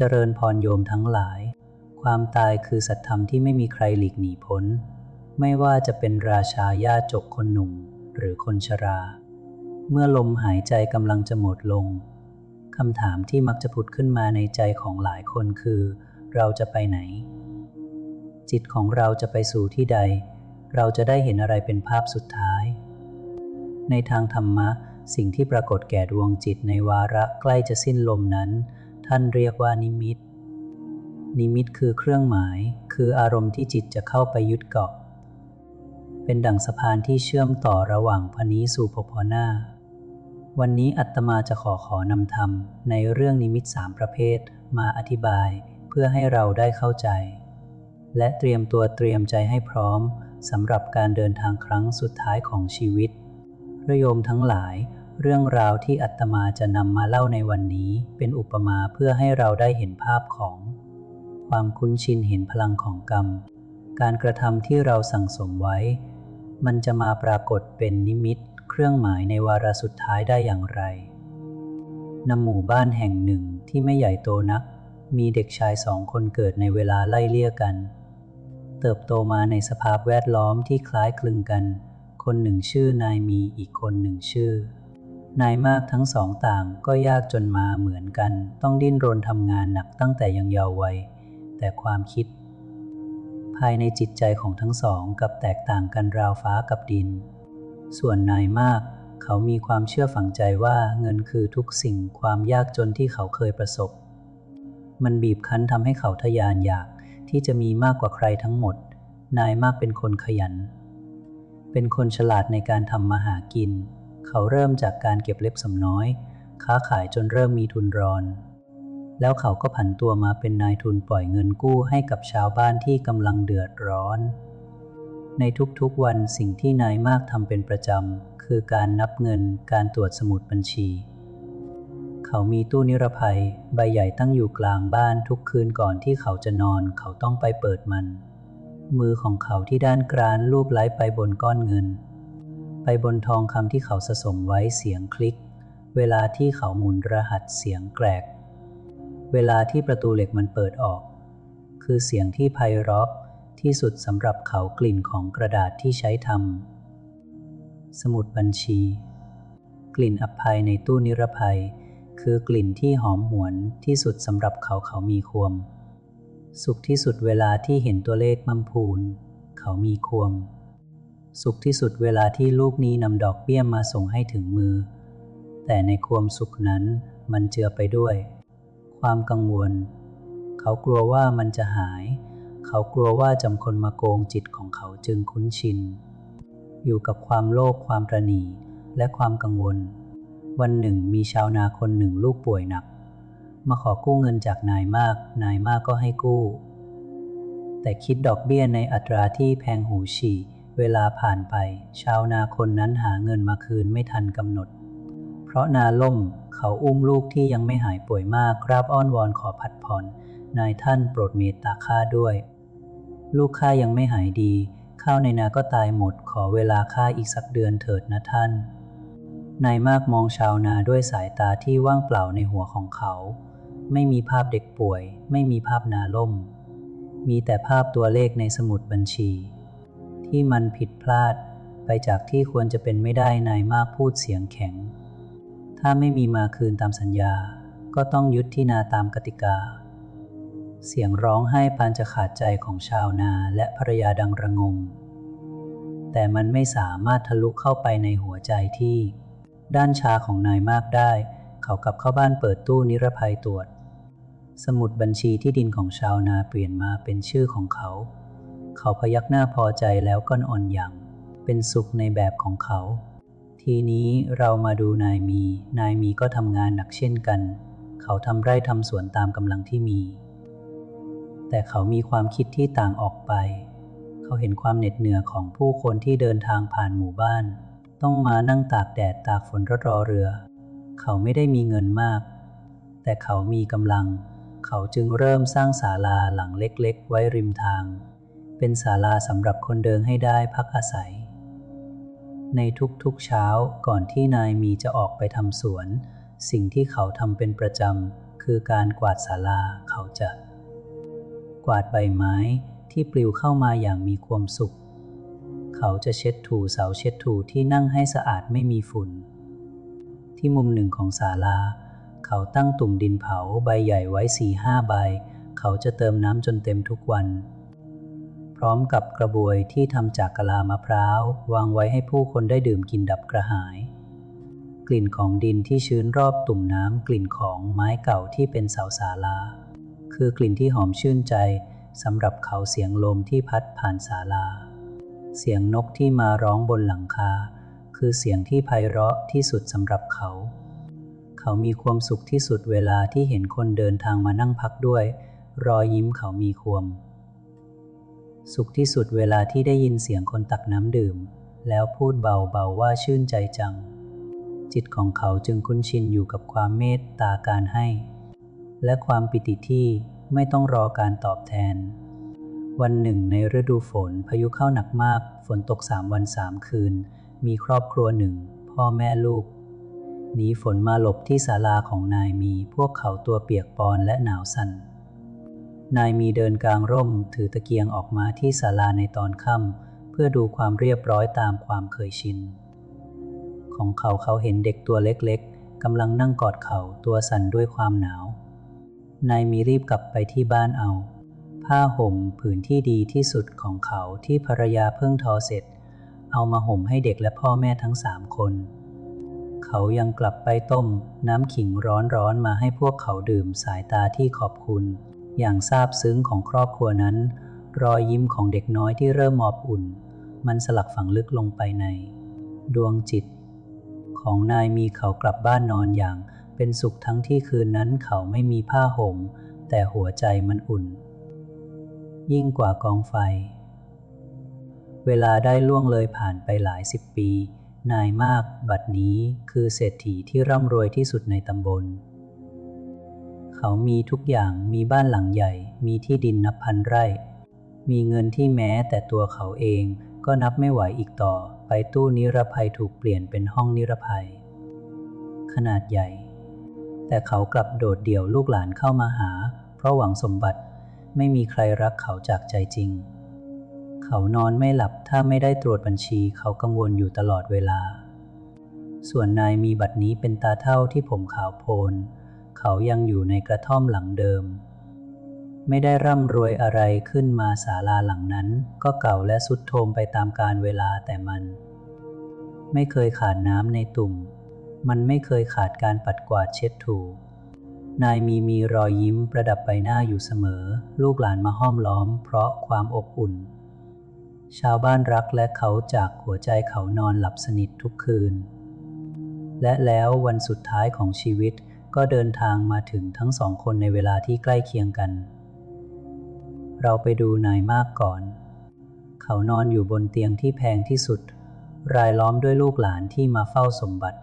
เจริญพรโยมทั้งหลาย ความตายคือสัตธรรมที่ไม่มีใครหลีกหนีพ้น ไม่ว่าจะเป็นราชาญาจกคนหนุ่มหรือคนชรา เมื่อลมหายใจกำลังจะหมดลงคำถามที่มักจะผุดขึ้นมาในใจของหลายคนคือ เราจะไปไหน จิตของเราจะไปสู่ที่ใด เราจะได้เห็นอะไรเป็นภาพสุดท้าย ในทางธรรมะสิ่งที่ปรากฏแก่ดวงจิตในวาระใกล้จะสิ้นลมนั้น ท่านเรียกว่านิมิต นิมิตคือเครื่องหมาย คืออารมณ์ที่จิตจะเข้าไปยึดเกาะ เป็นดั่งสะพานที่เชื่อมต่อระหว่างพนี้สู่ภพหน้า วันนี้อัตมาจะขอขอนำธรรม ในเรื่องนิมิตสามประเภทมาอธิบายเพื่อให้เราได้เข้าใจ และเตรียมตัวเตรียมใจให้พร้อมสำหรับการเดินทางครั้งสุดท้ายของชีวิตระโยมทั้งหลาย เรื่องราวที่อัตมาจะนำมาเล่าในวันนี้เป็นอุปมาเพื่อให้เราได้เห็นภาพของ ความคุ้นชินเห็นพลังของกรรม การกระทำที่เราสั่งสมไว้ มันจะมาปรากฏเป็นนิมิต เครื่องหมายในวาระสุดท้ายได้อย่างไรนำหมู่บ้านแห่งหนึ่งที่ไม่ใหญ่โตนัก มีเด็กชายสองคนเกิดในเวลาไล่เลี่ยกัน เติบโตมาในสภาพแวดล้อมที่คล้ายคลึงกัน คนหนึ่งชื่อนายมีอีกคนหนึ่งชื่อ นายมากทั้งสองต่างก็ยากจนมาเหมือนกัน ต้องดิ้นรนทำงานหนักตั้งแต่ยังเยาว์วัย แต่ความคิด ภายในจิตใจของทั้งสองกับแตกต่างกันราวฟ้ากับดิน ส่วนนายมากเขามีความเชื่อฝังใจว่าเงินคือทุกสิ่งความยากจนที่เขาเคยประสบ มันบีบคั้นทำให้เขาทยานอยากที่จะมีมากกว่าใครทั้งหมด นายมากเป็นคนขยัน เป็นคนฉลาดในการทำมาหากิน เขาเริ่มจากการเก็บเล็บสำน้อย ค้าขายจนเริ่มมีทุนรอน แล้วเขาก็ผันตัวมาเป็นนายทุนปล่อยเงินกู้ให้กับชาวบ้านที่กำลังเดือดร้อน ในทุกๆวันสิ่งที่นายมากทำเป็นประจำคือการนับเงินการตรวจสมุดบัญชี เขามีตู้นิรภัย ใบใหญ่ตั้งอยู่กลางบ้านทุกคืนก่อนที่เขาจะนอน เขาต้องไปเปิดมัน มือของเขาที่ด้านกรานลูบไล้ไปบนก้อนเงิน ไปบนทองคำที่เขาสะสมไว้เสียงคลิก เวลาที่เขาหมุนรหัสเสียงแกรก เวลาที่ประตูเหล็กมันเปิดออก คือเสียงที่ไพเราะที่สุดสำหรับเขากลิ่นของกระดาษที่ใช้ทำสมุดบัญชี กลิ่นอับภัยในตู้นิรภัย คือกลิ่นที่หอมหวนที่สุดสำหรับเขาเขามีควม สุขที่สุดเวลาที่เห็นตัวเลขมั่มพูน เขามีควม สุขที่สุดเวลาที่ลูกนี้นำดอกเบี้ยมาส่งให้ถึงมือ แต่ในความสุขนั้นมันเจือไปด้วย ความกังวล เขากลัวว่ามันจะหาย เขากลัวว่าจำคนมาโกงจิตของเขาจึงคุ้นชิน อยู่กับความโลภความประนีและความกังวล วันหนึ่งมีชาวนาคนหนึ่งลูกป่วยหนัก มาขอกู้เงินจากนายมาก นายมากก็ให้กู้ แต่คิดดอกเบี้ยในอัตราที่แพงหูฉี่ เวลาผ่านไป ชาวนาคนนั้นหาเงินมาคืนไม่ทันกำหนด เพราะนาล่มเขาอุ้มลูกที่ยังไม่หายป่วยมากกราบอ้อนวอนขอผัดผ่อน นายท่านโปรดเมตตาข้าด้วย ลูกข้ายังไม่หายดี ข้าวในนาก็ตายหมด ขอเวลาข้าอีกสักเดือนเถิดนะท่าน นายมากมองชาวนาด้วยสายตาที่ว่างเปล่าในหัวของเขา ไม่มีภาพเด็กป่วย ไม่มีภาพนาล่ม มีแต่ภาพตัวเลขในสมุดบัญชี ที่มันผิดพลาดไปจากที่ควรจะเป็นไม่ได้นายมากพูดเสียงแข็ง ถ้าไม่มีมาคืนตามสัญญา ก็ต้องยึดที่นาตามกติกา เสียงร้องไห้ปานจะขาดใจของชาวนาและภรรยาดังระงม แต่มันไม่สามารถทะลุเข้าไปในหัวใจที่ ด้านชาของนายมากได้ เขากลับเข้าบ้านเปิดตู้นิรภัยตรวจ สมุดบัญชีที่ดินของชาวนาเปลี่ยนมาเป็นชื่อของเขา เขาพยักหน้าพอใจแล้วก็อ่อนอย่างเป็นสุขในแบบของเขา ทีนี้เรามาดูนายมี นายมีก็ทำงานหนักเช่นกัน เขาทำไร่ทำสวนตามกำลังที่มี แต่เขามีความคิดที่ต่างออกไป เขาเห็นความเหน็ดเหนื่อยของผู้คนที่เดินทางผ่านหมู่บ้าน ต้องมานั่งตากแดดตากฝนรอเรือ เขาไม่ได้มีเงินมาก แต่เขามีกำลัง เขาจึงเริ่มสร้างศาลาหลังเล็กๆ ไว้ริมทาง เป็นศาลาสำหรับคนเดินให้ได้พักอาศัย ในทุกๆเช้าก่อนที่นายมีจะออกไปทำสวน สิ่งที่เขาทำเป็นประจำคือคือการกวาดศาลาเขาจะ กวาดใบไม้ที่ปลิวเข้ามาอย่างมีความสุข เขาจะเช็ดถูเสาเช็ดถูที่นั่งให้สะอาดไม่มีฝุ่น ที่มุมหนึ่งของศาลา เขาตั้งตุ่มดินเผาใบใหญ่ไว้สี่ห้าใบ เขาจะเติมน้ำจนเต็มทุกวัน พร้อมกับกระบวยที่ทำจากกะลามะพร้าววางไว้ให้ผู้คนได้ดื่มกินดับกระหาย กลิ่นของดินที่ชื้นรอบตุ่มน้ำกลิ่นของไม้เก่าที่เป็นเสาศาลา คือกลิ่นที่หอมชื่นใจสำหรับเขาเสียงลมที่พัดผ่านศาลา เสียงนกที่มาร้องบนหลังคา คือเสียงที่ไพเราะที่สุดสำหรับเขา เขามีความสุขที่สุดเวลาที่เห็นคนเดินทางมานั่งพักด้วย รอยยิ้มเขามีความ สุขที่สุดเวลาที่ได้ยินเสียงคนตักน้ำดื่ม แล้วพูดเบาๆว่าชื่นใจจัง จิตของเขาจึงคุ้นชินอยู่กับความเมตตาการให้ และความปิติที่ไม่ต้องรอการตอบแทน วันหนึ่งในฤดูฝนพายุเข้าหนักมาก ฝนตกสามวันสามคืน มีครอบครัวหนึ่ง พ่อแม่ลูกหนีฝนมาหลบที่ศาลาของนายมีพวกเขาตัวเปียกปอนและหนาวสัน่น นายมีเดินกลางร่มถือตะเกียงออกมาที่ศาลาในตอนค่ำเพื่อดูความเรียบร้อยตามความเคยชิน ของเขาเขาเห็นเด็กตัวเล็กๆกำลังนั่งกอดเขาตัวสั่นด้วยความหนาว นายมีรีบกลับไปที่บ้านเอา ผ้าห่มผืนที่ดีที่สุดของเขาที่ภรรยาเพิ่งทอเสร็จ เอามาห่มให้เด็กและพ่อแม่ทั้งสามคน เขายังกลับไปต้มน้ำขิงร้อนๆมาให้พวกเขาดื่มสายตาที่ขอบคุณ อย่างซาบซึ้งของครอบครัวนั้น รอยยิ้มของเด็กน้อยที่เริ่มมอบอุ่น มันสลักฝังลึกลงไปใน ดวงจิต ของนายมีเขากลับบ้านนอนอย่างเป็นสุขทั้งที่คืนนั้นเขาไม่มีผ้าห่มแต่หัวใจมันอุ่น ยิ่งกว่ากองไฟ เวลาได้ล่วงเลยผ่านไปหลายสิบปี นายมากบัดนี้คือเศรษฐีที่ร่ำรวยที่สุดในตำบล เขามีทุกอย่างมีบ้านหลังใหญ่ มีที่ดินนับพันไร่ มีเงินที่แม้แต่ตัวเขาเองก็นับไม่ไหวอีกต่อ ไปตู้นิรภัยถูกเปลี่ยนเป็นห้องนิรภัย ขนาดใหญ่ แต่เขากลับโดดเดี่ยวลูกหลานเข้ามาหา เพราะหวังสมบัติไม่มีใครรักเขาจากใจจริง เขานอนไม่หลับถ้าไม่ได้ตรวจบัญชีเขากังวลอยู่ตลอดเวลา ส่วนนายมีบัตรนี้เป็นตาเท่าที่ผมขาวโพลน เขายังอยู่ในกระท่อมหลังเดิม ไม่ได้ร่ำรวยอะไรขึ้นมาศาลาหลังนั้น ก็เก่าและสุดโทมไปตามกาลเวลาแต่มัน ไม่เคยขาดน้ำในตุ่ม มันไม่เคยขาดการปัดกวาดเช็ดถูนายมีมีรอยยิ้มประดับใบหน้าอยู่เสมอ ลูกหลานมาห้อมล้อมเพราะความอบอุ่น ชาวบ้านรักและเขาจากหัวใจเขานอนหลับสนิททุกคืน และแล้ววันสุดท้ายของชีวิต ก็เดินทางมาถึงทั้งสองคนในเวลาที่ใกล้เคียงกัน เราไปดูนายมากก่อน เขานอนอยู่บนเตียงที่แพงที่สุด รายล้อมด้วยลูกหลานที่มาเฝ้าสมบัติ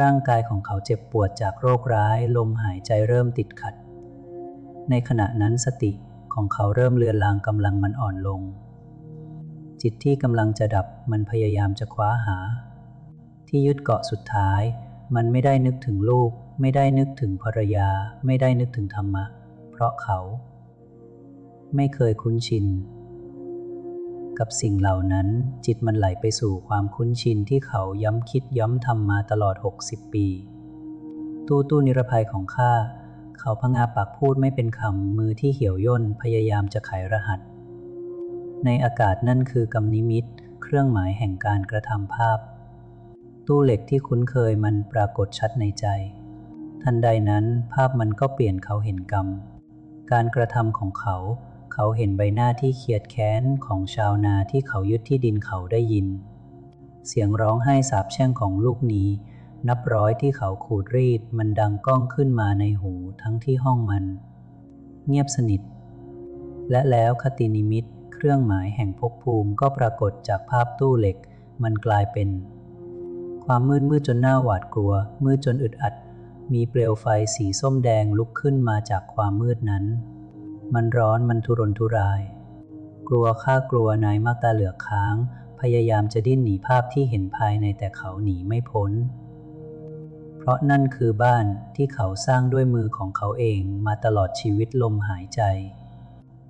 ร่างกายของเขาเจ็บปวดจากโรคร้าย ลมหายใจเริ่มติดขัด ในขณะนั้นสติของเขาเริ่มเลือนลางกำลังมันอ่อนลง จิตที่กำลังจะดับมันพยายามจะคว้าหา ที่ยึดเกาะสุดท้าย มันไม่ได้นึกถึงลูก ไม่ได้นึกถึงภรรยา ไม่ได้นึกถึงธรรมะ เพราะเขา ไม่เคยคุ้นชิน กับสิ่งเหล่านั้นจิตมันไหลไปสู่ความคุ้นชินที่เขาย้ำคิดย้ำทำมาตลอด 60 ปี ตู้ตู้นิรภัยของข้าเขาพังอาปากพูดไม่เป็นคำมือที่เหี่ยวย่นพยายามจะไขรหัส ในอากาศนั่นคือกำนิมิต เครื่องหมายแห่งการกระทำภาพ ตู้เหล็กที่คุ้นเคยมันปรากฏชัดในใจ ทันใดนั้นภาพมันก็เปลี่ยนเขาเห็นกรรม การกระทำของเขา เขาเห็นใบหน้าที่เขียดแค้นของชาวนาที่เขายึดที่ดินเขาได้ยิน เสียงร้องไห้สาบแช่งของลูกนี้ นับร้อยที่เขาขูดรีดมันดังก้องขึ้นมาในหูทั้งที่ห้องมัน เงียบสนิท และแล้วคตินิมิตเครื่องหมายแห่งภพภูมิก็ปรากฏจากภาพตู้เหล็ก มันกลายเป็น ความมืดมืดจนหน้าหวาดกลัว มืดจนอึดอัด มีเปลวไฟสีส้มแดงลุกขึ้นมาจากความมืดนั้น มันร้อนมันทุรนทุราย กลัวข้ากลัวนายมากตาเหลือกค้าง พยายามจะดิ้นหนีภาพที่เห็นภายในแต่เขาหนีไม่พ้น เพราะนั่นคือบ้านที่เขาสร้างด้วยมือของเขาเองมาตลอดชีวิตลมหายใจ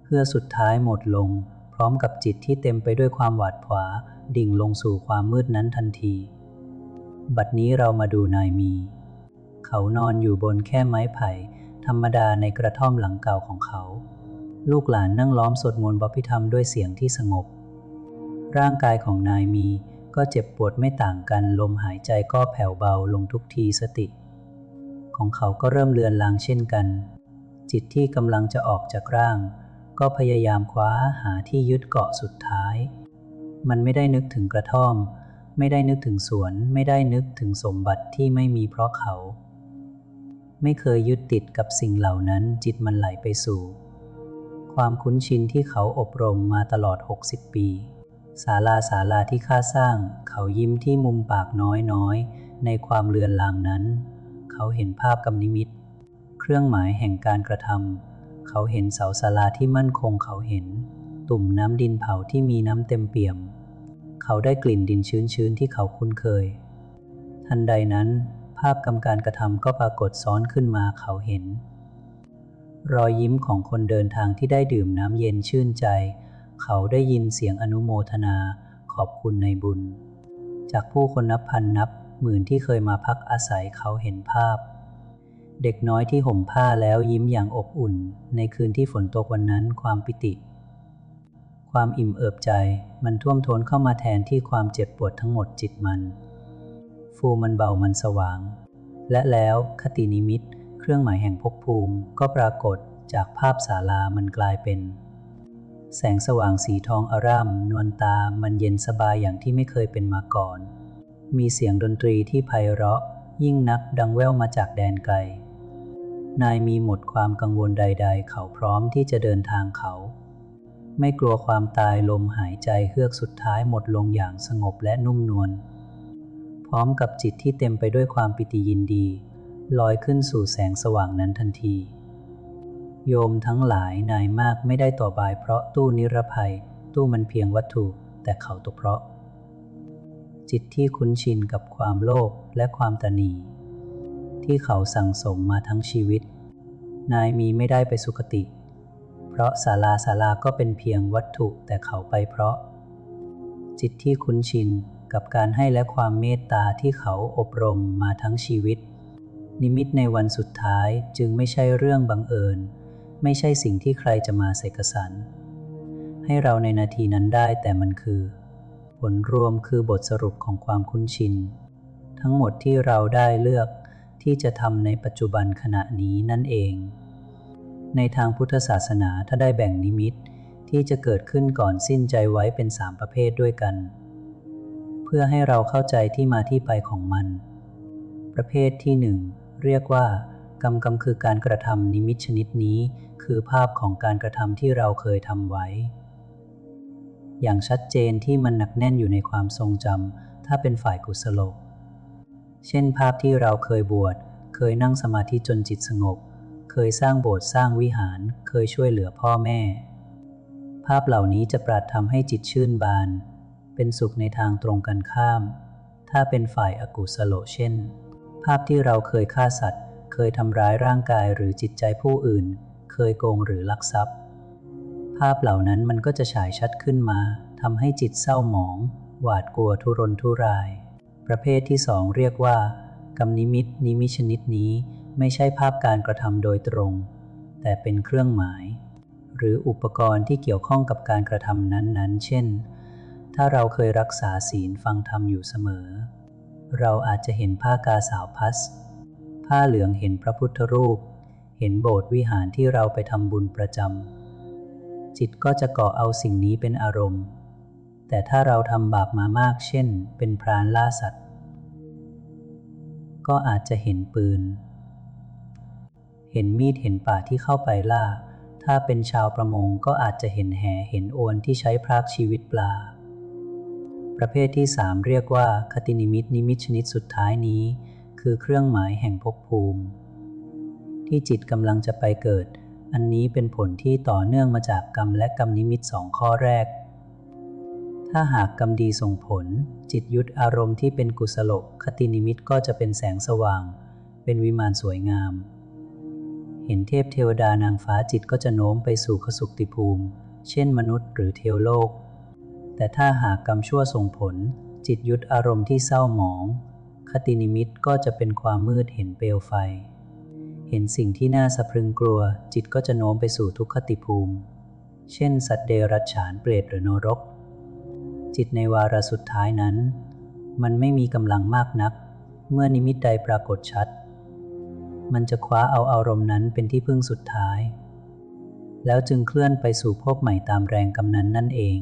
เพื่อสุดท้ายหมดลง พร้อมกับจิตที่เต็มไปด้วยความหวาดผวา ดิ่งลงสู่ความมืดนั้นทันที บัดนี้เรามาดูนายมี เขานอนอยู่บนแค่ไม้ไผ่ ธรรมดาในกระท่อมหลังเก่าของเขา ลูกหลานนั่งล้อมสวดมนต์บพิธรรมด้วยเสียงที่สงบ ร่างกายของนายมีก็เจ็บปวดไม่ต่างกันลมหายใจก็แผ่วเบาลงทุกทีสติ ของเขาก็เริ่มเลือนลางเช่นกัน จิตที่กำลังจะออกจากร่าง ก็พยายามคว้าหาที่ยึดเกาะสุดท้าย มันไม่ได้นึกถึงกระท่อม ไม่ได้นึกถึงสวน ไม่ได้นึกถึงสมบัติที่ไม่มีเพราะเขา ไม่เคยยึดติดกับสิ่งเหล่านั้นจิตมันไหลไปสู่ ความคุ้นชินที่เขาอบรมมาตลอด 60 ปี ศาลาศาลาที่ข้าสร้าง เขายิ้มที่มุมปากน้อยน้อยในความเลือนลางนั้น เขาเห็นภาพกำนิมิต เครื่องหมายแห่งการกระทำเขาเห็นเสาศาลาที่มั่นคงเขาเห็น ตุ่มน้ำดินเผาที่มีน้ำเต็มเปี่ยม เขาได้กลิ่นดินชื้นๆที่เขาคุ้นเคย ทันใดนั้น ภาพกำการกระทำก็ปรากฏซ้อนขึ้นมาเขาเห็น รอยยิ้มของคนเดินทางที่ได้ดื่มน้ำเย็นชื่นใจ เขาได้ยินเสียงอนุโมทนาขอบคุณในบุญ จากผู้คนนับพันนับหมื่นที่เคยมาพักอาศัยเขาเห็นภาพ เด็กน้อยที่ห่มผ้าแล้วยิ้มอย่างอบอุ่น ในคืนที่ฝนตกวันนั้นความปิติ ความอิ่มเอิบใจมันท่วมท้นเข้ามาแทนที่ความเจ็บปวดทั้งหมดจิตมัน ฟูมันเบามันสว่าง และแล้วคตินิมิต เครื่องหมายแห่งภพภูมิก็ปรากฏจากภาพศาลามันกลายเป็น แสงสว่างสีทองอร่ามนวลตามันเย็นสบายอย่างที่ไม่เคยเป็นมาก่อน มีเสียงดนตรีที่ไพเราะ ยิ่งนักดังแว่วมาจากแดนไกล นายมีหมดความกังวลใด ๆ เขาพร้อมที่จะเดินทางเขา ไม่กลัวความตายลมหายใจเฮือกสุดท้ายหมดลงอย่างสงบและนุ่มนวล พร้อมกับจิตที่เต็มไปด้วยความปิติยินดี ลอยขึ้นสู่แสงสว่างนั้นทันที โยมทั้งหลายนายมากไม่ได้ต่อบายเพราะตู้นิรภัย ตู้มันเพียงวัตถุ แต่เขาตกเพราะ จิตที่คุ้นชินกับความโลภและความตนีที่เขาสั่งสมมาทั้งชีวิต นายมีไม่ได้ไปสุคติ เพราะศาลาศาลาก็เป็นเพียงวัตถุแต่เขาไปเพราะ จิตที่คุ้นชิน กับการให้และความเมตตาที่เขาอบรมมาทั้งชีวิต นิมิตในวันสุดท้ายจึงไม่ใช่เรื่องบังเอิญ ไม่ใช่สิ่งที่ใครจะมาเสกสรรให้เราในนาทีนั้นได้แต่มันคือ ผลรวมคือบทสรุปของความคุ้นชิน ทั้งหมดที่เราได้เลือกที่จะทำในปัจจุบันขณะนี้นั่นเอง ในทางพุทธศาสนาถ้าได้แบ่งนิมิตที่จะเกิดขึ้นก่อนสิ้นใจไว้เป็นสามประเภทด้วยกัน เพื่อให้เราเข้าใจที่มาที่ไปของมัน ประเภทที่หนึ่งเรียกว่ากรรมกรรมคือการกระทำนิมิตชนิดนี้ คือภาพของการกระทำที่เราเคยทำไว้ อย่างชัดเจนที่มันหนักแน่นอยู่ในความทรงจำถ้าเป็นฝ่ายกุศโลเช่นภาพที่เราเคยบวช เคยนั่งสมาธิจนจิตสงบ เคยสร้างโบสถ์สร้างวิหาร เคยช่วยเหลือพ่อแม่ ภาพเหล่านี้จะปราดทำให้จิตชื่นบาน เป็นสุขในทางตรงกันข้าม ถ้าเป็นฝ่ายอากุศโลเช่น ภาพที่เราเคยฆ่าสัตว์ เคยทำร้ายร่างกายหรือจิตใจผู้อื่น เคยโกงหรือลักทรัพย์ ภาพเหล่านั้นมันก็จะฉายชัดขึ้นมาทำให้จิตเศร้าหมอง หวาดกลัวทุรนทุราย ประเภทที่สองเรียกว่ากรรมนิมิตนิมิชนิดนี้ไม่ใช่ภาพการกระทำโดยตรง แต่เป็นเครื่องหมาย หรืออุปกรณ์ที่เกี่ยวข้องกับการกระทำนั้นๆ เช่น ถ้าเราเคยรักษาศีลฟังธรรมอยู่เสมอ เราอาจจะเห็นผ้ากาสาวพัส ผ้าเหลืองเห็นพระพุทธรูป เห็นโบสถ์วิหารที่เราไปทำบุญประจำจิตก็จะเกาะเอาสิ่งนี้เป็นอารมณ์ แต่ถ้าเราทำบาปมามากเช่น เป็นพรานล่าสัตว์ ก็อาจจะเห็นปืน เห็นมีดเห็นป่าที่เข้าไปล่า ถ้าเป็นชาวประมงก็อาจจะเห็นแหเห็นอวนที่ใช้พรากชีวิตปลา ประเภทที่สามเรียกว่าคตินิมิตนิมิตชนิดสุดท้ายนี้ คือเครื่องหมายแห่งภพภูมิ ที่จิตกำลังจะไปเกิด อันนี้เป็นผลที่ต่อเนื่องมาจากกรรมและกรรมนิมิตสองข้อแรก ถ้าหากกรรมดีส่งผล จิตยุดอารมณ์ที่เป็นกุศลคตินิมิตก็จะเป็นแสงสว่าง เป็นวิมานสวยงาม เห็นเทพเทวดานางฟ้าจิตก็จะโน้มไปสู่ขสุติภูมิ เช่นมนุษย์หรือเทวโลก แต่ถ้าหากกรรมชั่วส่งผล จิตยุดอารมณ์ที่เศร้าหมอง คตินิมิตก็จะเป็นความมืดเห็นเปลวไฟ เห็นสิ่งที่น่าสะพรึงกลัว จิตก็จะโน้มไปสู่ทุกขติภูมิ เช่น สัตว์เดรัจฉานเปรตหรือนรก จิตในวาระสุดท้ายนั้น มันไม่มีกำลังมากนัก เมื่อนิมิตใดปรากฏชัด มันจะคว้าเอาอารมณ์นั้นเป็นที่พึ่งสุดท้าย แล้วจึงเคลื่อนไปสู่พบใหม่ตามแรงกำนันนั่นเอง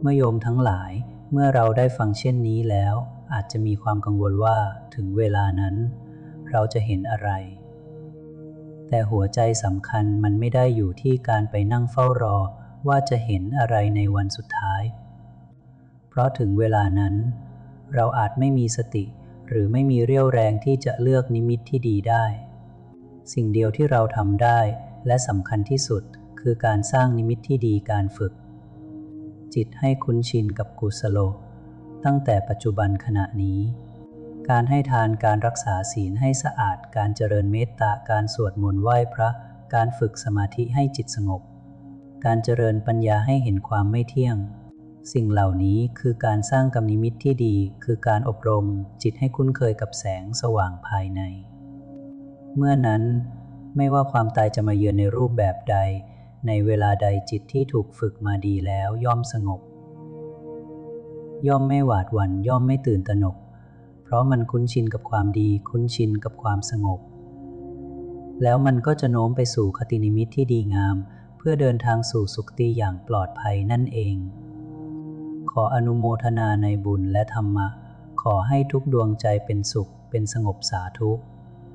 เมื่อโยมทั้งหลายเมื่อเราได้ฟังเช่นนี้แล้ว อาจจะมีความกังวลว่าถึงเวลานั้น เราจะเห็นอะไร แต่หัวใจสำคัญมันไม่ได้อยู่ที่การไปนั่งเฝ้ารอว่าจะเห็นอะไรในวันสุดท้าย เพราะถึงเวลานั้น เราอาจไม่มีสติหรือไม่มีเรี่ยวแรงที่จะเลือกนิมิตที่ดีได้ สิ่งเดียวที่เราทำได้และสำคัญที่สุดคือการสร้างนิมิตที่ดีการฝึก จิตให้คุ้นชินกับกุศโล ตั้งแต่ปัจจุบันขณะนี้ การให้ทานการรักษาศีลให้สะอาด การเจริญเมตตา การสวดมนต์ไหว้พระ การฝึกสมาธิให้จิตสงบ การเจริญปัญญาให้เห็นความไม่เที่ยง สิ่งเหล่านี้คือการสร้างกรรมนิมิตที่ดี คือการอบรม จิตให้คุ้นเคยกับแสงสว่างภายใน เมื่อนั้นไม่ว่าความตายจะมาเยือนในรูปแบบใด ในเวลาใดจิตที่ถูกฝึกมาดีแล้วย่อมสงบ ย่อมไม่หวาดหวัน่นย่อมไม่ตื่นตระหนก เพราะมันคุ้นชินกับความดีคุ้นชินกับความสงบ แล้วมันก็จะโน้มไปสู่คตินิมิตที่ดีงาม เพื่อเดินทางสู่สุคติอย่างปลอดภัยนั่นเอง ขออนุโมทนาในบุญและธรรมะ ขอให้ทุกดวงใจเป็นสุขเป็นสงบสาธุ